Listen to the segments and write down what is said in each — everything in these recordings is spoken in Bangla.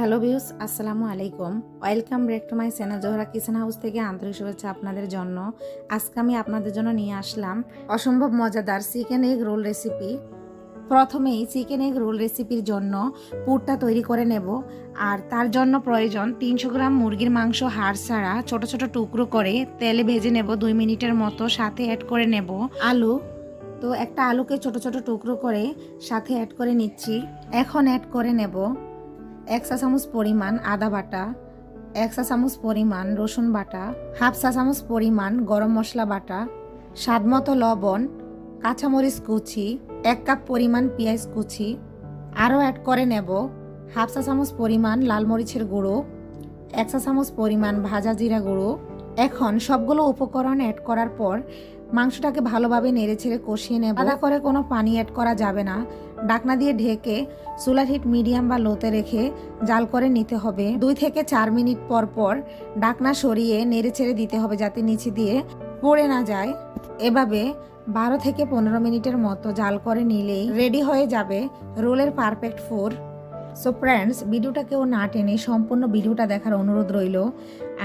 হ্যালো ভিউস আসসালামু আলাইকুম। Welcome back to my channel Zohra kitchen house থেকে আন্তরিক শুভেচ্ছা আপনাদের জন্য। আজকে আমি আপনাদের জন্য নিয়ে আসলাম অসম্ভব মজাদার চিকেন এগ রোল রেসিপি। প্রথমেই চিকেন এগ রোল রেসিপির জন্য পুরটা তৈরি করে নেব। আর তার জন্য প্রয়োজন তিনশো গ্রাম মুরগির মাংস হাড় ছাড়া ছোট ছোট টুকরো করে তেলে ভেজে নেব দুই মিনিটের মতো, সাথে অ্যাড করে নেব আলু। তো একটা আলুকে ছোট ছোট টুকরো করে সাথে অ্যাড করে নিচ্ছি। এখন অ্যাড করে নেব এক চা চামচ পরিমাণ আদা বাটা, এক চা চামচ পরিমাণ রসুন বাটা, হাফ চা চামচ পরিমাণ গরম মশলা বাটা, স্বাদ মতো লবণ কাঁচামরিচ কুচি, এক কাপ পরিমাণ পেঁয়াজ কুচি আরও অ্যাড করে নেব হাফ চা চামচ পরিমাণ লাল মরিচের গুঁড়ো, এক চা চামচ পরিমাণ ভাজা জিরা গুঁড়ো। এখন সবগুলো উপকরণ অ্যাড করার পর মাংসটাকে ভালোভাবে নেড়ে ছেড়ে কষিয়ে নেব। আলাদা করে কোনো পানি অ্যাড করা যাবে না। ডাকনা দিয়ে ঢেকে সোলার হিট মিডিয়াম বা লোতে রেখে জাল করে নিতে হবে। দুই থেকে চার মিনিট পর পর ডাকনা সরিয়ে নেড়ে ছেড়ে দিতে হবে যাতে নিচে দিয়ে পড়ে না যায়। এভাবে বারো থেকে পনেরো মিনিটের মতো জাল করে নিলেই রেডি হয়ে যাবে রোলের পারফেক্ট ফোর সো ফ্রেন্ডস ভিডিওটা কেউ না টেনে সম্পূর্ণ ভিডিওটা দেখার অনুরোধ রইল।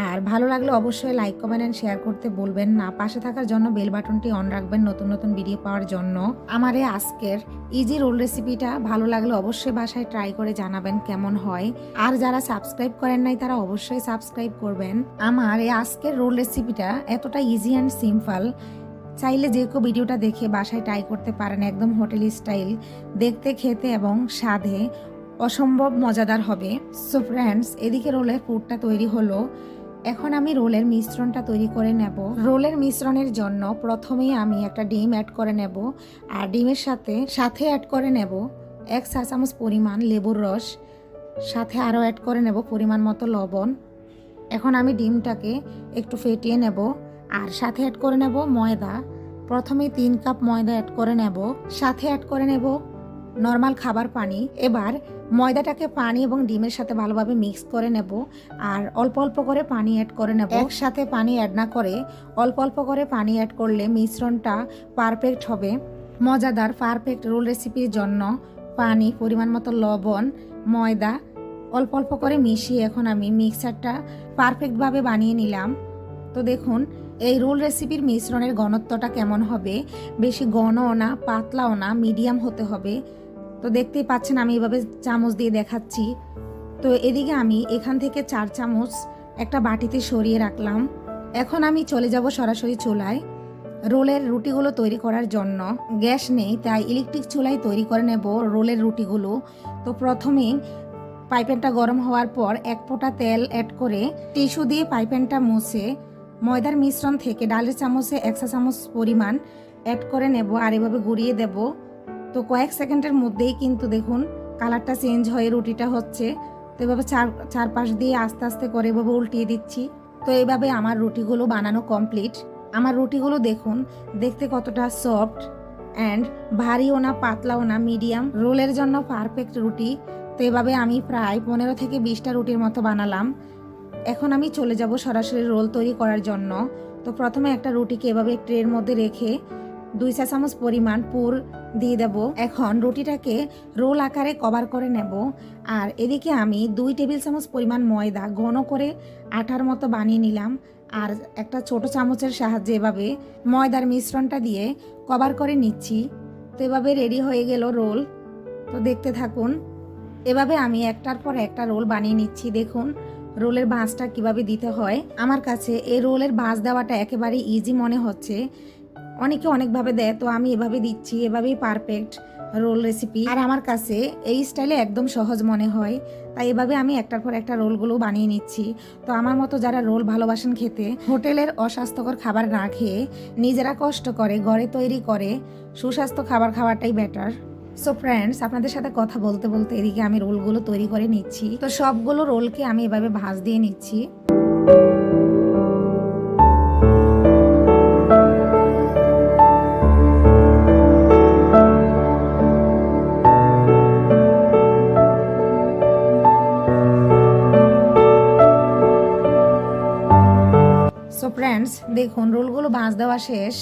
আর ভালো লাগলে অবশ্যই লাইক কমেন্ট অ্যান্ড শেয়ার করতে বলবেন না। পাশে থাকার জন্য বেল বাটনটি অন রাখবেন নতুন নতুন ভিডিও পাওয়ার জন্য। আমার এই আজকের ইজি রোল রেসিপিটা ভালো লাগলে অবশ্যই বাসায় ট্রাই করে জানাবেন কেমন হয়। আর যারা সাবস্ক্রাইব করেন নাই, তারা অবশ্যই সাবস্ক্রাইব করবেন। আমার এই আজকের রোল রেসিপিটা এতটা ইজি অ্যান্ড সিম্পল চাইলে যে কেউ ভিডিওটা দেখে বাসায় ট্রাই করতে পারেন, একদম হোটেল স্টাইল দেখতে, খেতে এবং স্বাদে অসম্ভব মজাদার হবে। সো ফ্রেন্ডস এদিকে রোলের পুরটা তৈরি হলো। এখন আমি রোলের মিশ্রণটা তৈরি করে নেব। রোলের মিশ্রণের জন্য প্রথমেই আমি একটা ডিম অ্যাড করে নেব আর ডিমের সাথে সাথে অ্যাড করে নেব এক চা চামচ পরিমাণ লেবুর রস, সাথে আরও অ্যাড করে নেব পরিমাণ মতো লবণ। এখন আমি ডিমটাকে একটু ফেটিয়ে নেব আর সাথে অ্যাড করে নেব ময়দা। প্রথমে তিন কাপ ময়দা অ্যাড করে নেব, সাথে অ্যাড করে নেব নর্মাল খাবার পানি। এবার ময়দাটাকে পানি এবং ডিমের সাথে ভালোভাবে মিক্স করে নেব আর অল্প অল্প করে পানি অ্যাড করে নেব। একসাথে পানি অ্যাড না করে অল্প অল্প করে পানি অ্যাড করলে মিশ্রণটা পারফেক্ট হবে। মজাদার পারফেক্ট রোল রেসিপির জন্য পানি, পরিমাণ মতো লবণ, ময়দা অল্প অল্প করে মিশিয়ে এখন আমি মিক্সারটা পারফেক্টভাবে বানিয়ে নিলাম। তো দেখুন, এই রোল রেসিপির মিশ্রণের ঘনত্বটা কেমন হবে? বেশি ঘনও না, পাতলাও না মিডিয়াম হতে হবে। তো দেখতেই পাচ্ছেন আমি এভাবে চামচ দিয়ে দেখাচ্ছি। তো এদিকে আমি এখান থেকে চার চামচ একটা বাটিতে সরিয়ে রাখলাম। এখন আমি চলে যাব সরাসরি চুলায়। রোলের রুটিগুলো তৈরি করার জন্য। গ্যাস নেই, তাই ইলেকট্রিক চুলায় তৈরি করে নেব রোলের রুটিগুলো। তো প্রথমে পাইপ্যানটা গরম হওয়ার পর এক ফোঁটা তেল অ্যাড করে টিস্যু দিয়ে পাইপ্যানটা মুছে ময়দার মিশ্রণ থেকে ডালের চামচে এক চা চামচ পরিমাণ অ্যাড করে নেব আর এভাবে গুঁড়িয়ে দেব। তো কয়েক সেকেন্ডের মধ্যেই কিন্তু দেখুন কালারটা চেঞ্জ হয়ে রুটিটা হচ্ছে। তো এভাবে চার, চারপাশ দিয়ে আস্তে আস্তে করে এভাবে উল্টিয়ে দিচ্ছি। তো এইভাবে আমার রুটিগুলো বানানো কমপ্লিট। আমার রুটিগুলো দেখুন, দেখতে কতটা সফট অ্যান্ড ভারীও না, পাতলাও না, মিডিয়াম। রোলের জন্য পারফেক্ট রুটি। তো এভাবে আমি প্রায় পনেরো থেকে বিশটা রুটির মতো বানালাম। এখন আমি চলে যাব সরাসরি রোল তৈরি করার জন্য। তো প্রথমে একটা রুটিকে এভাবে ট্রের মধ্যে রেখে দুই চা চামচ পরিমাণ পুর দিয়ে দেব। এখন রুটিটাকে রোল আকারে কভার করে নেব। আর এদিকে আমি দুই টেবিল চামচ পরিমাণ ময়দা ঘন করে আটার মতো বানিয়ে নিলাম। আর একটা ছোট চামচের সাহায্যে এভাবে ময়দার মিশ্রণটা দিয়ে কভার করে নিচ্ছি। তো এভাবে রেডি হয়ে গেল রোল। তো দেখতে থাকুন। এভাবে আমি একটার পর একটা রোল বানিয়ে নিচ্ছি। দেখুন, রোলের বাঁশটা কীভাবে দিতে হয়। আমার কাছে এই রোলের বাঁশ দেওয়াটা একেবারে ইজি মনে হচ্ছে। অনেকে অনেকভাবে দেয়, তো আমি এভাবে দিচ্ছি, এভাবেই পারফেক্ট রোল রেসিপি আর আমার কাছে এই স্টাইলে একদম সহজ মনে হয়, তাই এভাবে আমি একটার পর একটা রোলগুলো বানিয়ে নিচ্ছি। তো আমার মতো যারা রোল ভালোবাসেন খেতে, হোটেলের অস্বাস্থ্যকর খাবার না খেয়ে নিজেরা কষ্ট করে, ঘরে তৈরি করে, সুস্বাস্থ্য খাবার খাওয়াটাই বেটার সো ফ্রেন্ডস আপনাদের সাথে কথা বলতে বলতে এদিকে আমি রোলগুলো তৈরি করে নিচ্ছি। তো সবগুলো রোলকে আমি এভাবে ভাজ দিয়ে নিচ্ছি। ফ্রেন্ডস দেখুন, রোলগুলো ভাঁজ দেওয়া শেষ।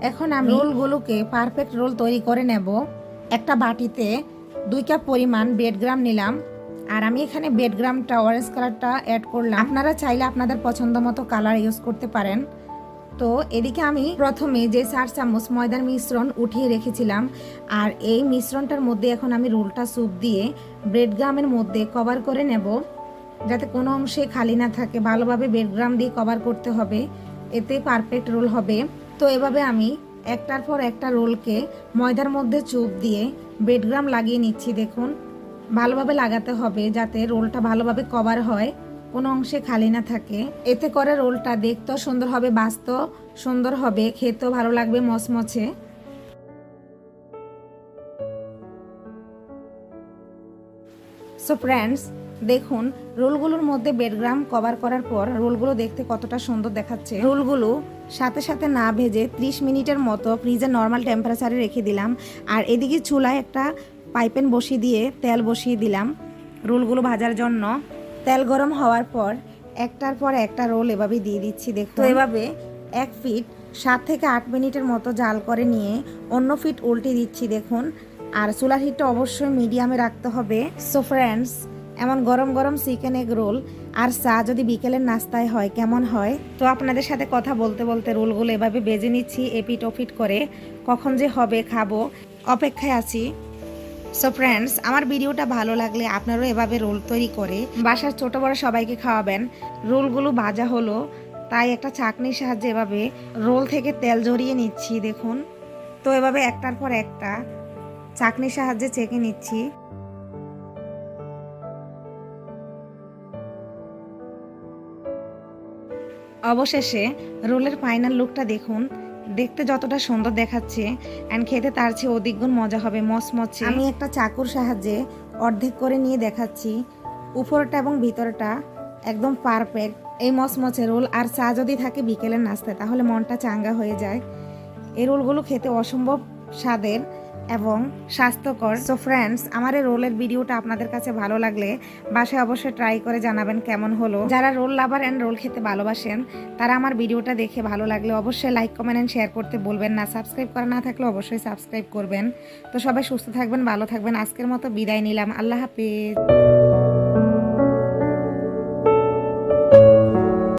এখন আমি রোলগুলোকে পারফেক্ট রোল তৈরি করে নেব। একটা বাটিতে দুই কাপ পরিমাণ ব্রেড গ্রাম নিলাম। আর আমি এখানে বেডগ্রামটা অরেঞ্জ কালারটা অ্যাড করলাম। আপনারা চাইলে আপনাদের পছন্দ মতো কালার ইউজ করতে পারেন। তো এদিকে আমি প্রথমে যে চার চামচ ময়দার মিশ্রণ উঠিয়ে রেখেছিলাম। আর এই মিশ্রণটার মধ্যে এখন আমি রোলটা স্যুপ দিয়ে ব্রেডগ্রামের মধ্যে কভার করে নেব। যাতে কোনো অংশে খালি না থাকে, ভালোভাবে ব্রেডগ্রাম দিয়ে কভার করতে হবে। এতে পারফেক্ট রোল হবে। তো এভাবে আমি একটার পর একটা রোলকে ময়দার মধ্যে চুপ দিয়ে ব্রেডগ্রাম লাগিয়ে নিচ্ছি, দেখুন। ভালোভাবে লাগাতে হবে যাতে রোলটা ভালোভাবে কভার হয়, কোনো অংশে খালি না থাকে। এতে করে রোলটা দেখতেও সুন্দর হবে বাস্তও সুন্দর হবে, খেতেও ভালো লাগবে মচমচে। সো ফ্রেন্ডস দেখুন রোলগুলোর মধ্যে বেডগ্রাম কভার করার পর রোলগুলো দেখতে কতটা সুন্দর দেখাচ্ছে। রোলগুলো সাথে সাথে না ভেজে 30 মিনিটের মতো ফ্রিজে নর্মাল টেম্পারেচারে রেখে দিলাম। আর এদিকে চুলায় একটা পাইপেন বসিয়ে দিয়ে তেল বসিয়ে দিলাম। রোলগুলো ভাজার জন্য। তেল গরম হওয়ার পর একটার পর একটা রোল এভাবে দিয়ে দিচ্ছি দেখুন। তো এভাবে এক ফিট সাত থেকে আট মিনিটের মতো জাল করে নিয়ে অন্য ফিট উল্টে দিচ্ছি দেখুন। আর চুলার হিটটা অবশ্যই মিডিয়ামে রাখতে হবে। সো ফ্রেন্ডস এমন গরম গরম চিকেন এগ রোল আর চা যদি বিকেলের নাস্তায় হয়, কেমন হয়? তো আপনাদের সাথে কথা বলতে বলতে রোলগুলো এভাবে বেজে নিচ্ছি, এপিট ওপিট করে। কখন যে হবে খাব। অপেক্ষায় আছি। সো ফ্রেন্ডস আমার ভিডিওটা ভালো লাগলে আপনারাও এভাবে রোল তৈরি করে বাসার ছোট বড় সবাইকে খাওয়াবেন। রোলগুলো ভাজা হলো, তাই একটা চাকনির সাহায্যে এভাবে রোল থেকে তেল জড়িয়ে নিচ্ছি, দেখুন। তো এভাবে একটার পর একটা চাকনির সাহায্যে চেকে নিচ্ছি। অবশেষে রোলের ফাইনাল লুকটা দেখুন। দেখতে যতটা সুন্দর দেখাচ্ছে অ্যান্ড খেতে তার চেয়ে অধিকগুণ মজা হবে, মচমচে। আমি একটা চাকুর সাহায্যে অর্ধেক করে নিয়ে দেখাচ্ছি। উপরটা এবং ভিতরটা একদম পারফেক্ট এই মচমচে রোল, আর চা যদি থাকে বিকেলের নাস্তায়, তাহলে মনটা চাঙ্গা হয়ে যায়। এই রোলগুলো খেতে অসম্ভব স্বাদের। এবং স্বাস্থ্যকর। সো ফ্রেন্ডস আমার এই রোলের ভিডিওটা আপনাদের কাছে ভালো লাগলে বাসায় অবশ্যই ট্রাই করে জানাবেন কেমন হলো। যারা রোল লাভার অ্যান্ড রোল খেতে ভালোবাসেন, তারা আমার ভিডিওটা দেখে ভালো লাগলে অবশ্যই লাইক কমেন্ট অ্যান্ড শেয়ার করতে বলবেন না। সাবস্ক্রাইব করা না থাকলে অবশ্যই সাবস্ক্রাইব করবেন। তো সবাই সুস্থ থাকবেন, ভালো থাকবেন। আজকের মতো বিদায় নিলাম। আল্লাহ হাফিজ।